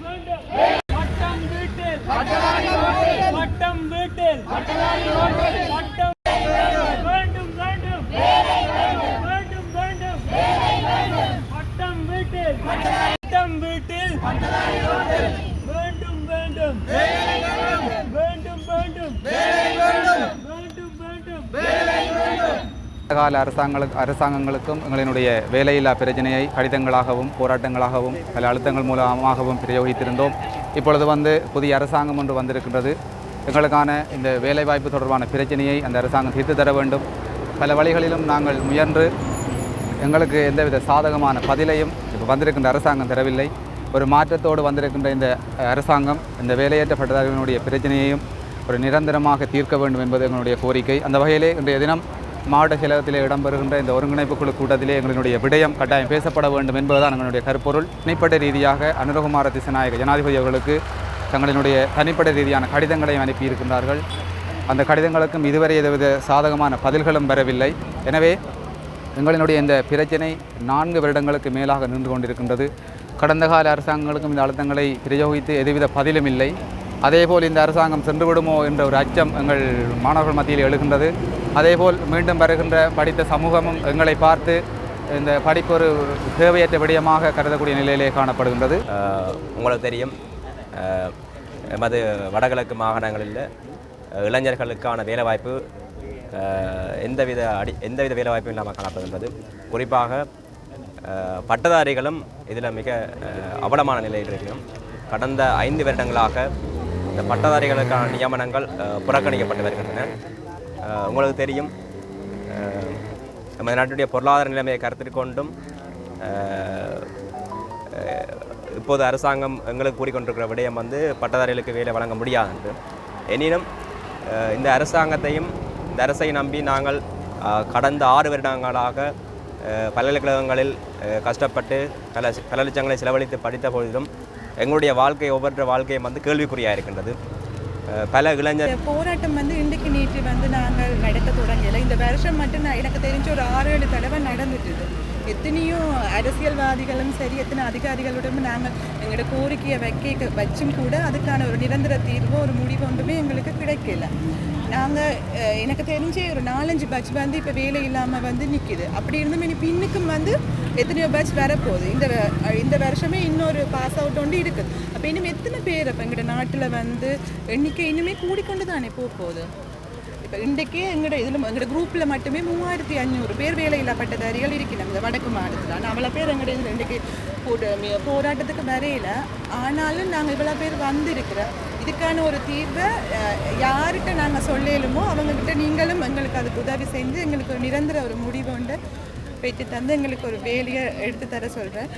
பட்டம் வீட்டில் பட்டம் வீட்டில் பட்டம் வேண்டும். வேண்டும் வேண்டும் வேண்டும் பட்டம் வீட்டில் பட்டம் வீட்டில் வேண்டும் வேண்டும் வேண்டும் வேண்டும் வேண்டும் வேண்டும் கால அரசாங்களுக்கு அரசாங்கங்களுக்கும் எங்களினுடைய வேலையில்லா பிரச்சனையை கடிதங்களாகவும் போராட்டங்களாகவும் பல அழுத்தங்கள் மூலமாகவும் பிரயோகித்திருந்தோம். இப்பொழுது வந்து புதிய அரசாங்கம் ஒன்று வந்திருக்கின்றது. எங்களுக்கான இந்த வேலைவாய்ப்பு தொடர்பான பிரச்சனையை அந்த அரசாங்கம் தீர்த்து தர வேண்டும். பல வழிகளிலும் நாங்கள் முயன்று எங்களுக்கு எந்தவித சாதகமான பதிலையும் இப்போ வந்திருக்கின்ற அரசாங்கம் தரவில்லை. ஒரு மாற்றத்தோடு வந்திருக்கின்ற இந்த அரசாங்கம் இந்த வேலையற்ற பட்டதாரிகளுடைய பிரச்சனையையும் ஒரு நிரந்தரமாக தீர்க்க வேண்டும் என்பது எங்களுடைய கோரிக்கை. அந்த வகையிலே இன்றைய தினம் மாவட்ட செயலகத்திலே இடம்பெறுகின்ற இந்த ஒருங்கிணைப்பு குழு கூட்டத்திலே எங்களுடைய விடயம் கட்டாயம் பேசப்பட வேண்டும் என்பதுதான் எங்களுடைய கருப்பொருள். தனிப்பட்ட ரீதியாக அனுரகுமார திசநாயக ஜனாதிபதி அவர்களுக்கு தங்களினுடைய தனிப்பட்ட ரீதியான கடிதங்களையும் அனுப்பியிருக்கின்றார்கள். அந்த கடிதங்களுக்கும் இதுவரை எதுவித சாதகமான பதில்களும் வரவில்லை. எனவே எங்களினுடைய இந்த பிரச்சனை நான்கு வருடங்களுக்கு மேலாக நின்று கொண்டிருக்கின்றது. கடந்த கால அரசாங்கங்களுக்கும் இந்த அழுத்தங்களை பிரயோகித்து எதுவித பதிலும் இல்லை. அதேபோல் இந்த அரசாங்கம் சென்றுவிடுமோ என்ற ஒரு அச்சம் எங்கள் மாணவர்கள் மத்தியில் எழுகின்றது. அதேபோல் மீண்டும் வருகின்ற படித்த சமூகமும் எங்களை பார்த்து இந்த படிப்பு ஒரு தேவையற்ற விடயமாக கருதக்கூடிய நிலையிலே காணப்படுகின்றது. உங்களுக்கு தெரியும் எமது வடகிழக்கு மாகாணங்களில் இளைஞர்களுக்கான வேலைவாய்ப்பு எந்தவித அடி எந்தவித வேலைவாய்ப்பும் இல்லாமல் காணப்படுகின்றது. குறிப்பாக பட்டதாரிகளும் இதில் மிக அவலமான நிலையில் இருக்கிறோம். கடந்த ஐந்து வருடங்களாக இந்த பட்டதாரிகளுக்கான நியமனங்கள் புறக்கணிக்கப்பட்டு வருகின்றன. உங்களுக்கு தெரியும் நமது நாட்டுடைய பொருளாதார நிலைமையை கருத்தில் கொண்டும் இப்போது அரசாங்கம் எங்களுக்கு கூறிக்கொண்டிருக்கிற விடயம் வந்து பட்டதாரிகளுக்கு வேலை வழங்க முடியாது என்று. எனினும் இந்த அரசாங்கத்தையும் இந்த அரசை நம்பி நாங்கள் கடந்த ஆறு வருடங்களாக பல்கலைக்கழகங்களில் கஷ்டப்பட்டு பல பல லட்சங்களை செலவழித்து படித்த பொழுதிலும் எங்களுடைய வாழ்க்கை ஒவ்வொரு வாழ்க்கையும் வந்து கேள்விக்குறியாக இருக்கின்றது. பல இளைஞர் போராட்டம் வந்து இன்றைக்கு நேற்று வந்து நாங்கள் நடத்த தொடங்கல இந்த வருஷம் மட்டும் நான் எனக்கு தெரிஞ்ச ஒரு ஆறு ஏழு தடவை நடந்துட்டுது. எத்தனையோ அரசியல்வாதிகளும் சரி எத்தனை அதிகாரிகளுடனும் நாங்கள் எங்களோட கோரிக்கையை வைக்க வச்சும் கூட அதுக்கான ஒரு நிரந்தர தீர்வோ ஒரு முடிவு ஒன்றுமே எங்களுக்கு கிடைக்கல. நாங்கள் எனக்கு தெரிஞ்சு ஒரு நாலஞ்சு பட்ச் வந்து இப்போ வேலை இல்லாமல் வந்து நிற்கிது அப்படி இருந்தும் இனி பின்னுக்கும் வந்து எத்தனையோ பட்ச் வரப்போகுது. இந்த வ- இன்னொரு பாஸ் அவுட் ஒன்று இருக்குது அப்போ இனிமேல் எத்தனை பேர் அப்போ எங்களோட நாட்டில் வந்து எண்ணிக்கை இனிமே கூடிக்கொண்டு தானே போக போகுது? இப்போ இன்றைக்கே எங்களோட இதில் எங்களோட குரூப்பில் மட்டுமே மூவாயிரத்தி அஞ்சூறு பேர் வேலையில்லா பட்டதாரிகள் இருக்கிறாங்க. இந்த வடக்கு மாநிலத்தில். ஆனால் அவ்வளோ பேர் எங்களோட இதில் இன்றைக்கு போட்டு போராட்டத்துக்கு வரையில. ஆனாலும் நாங்கள் இவ்வளோ பேர் வந்திருக்கிறோம் இதுக்கான ஒரு தீர்வை யார்கிட்ட நாங்கள் சொல்லலுமோ அவங்கக்கிட்ட நீங்களும் எங்களுக்கு அதுக்கு உதவி செஞ்சு எங்களுக்கு ஒரு நிரந்தர ஒரு முடிவு உண்டு. பெற்று தந்து எங்களுக்கு ஒரு வேலையை எடுத்து தர சொல்கிறேன்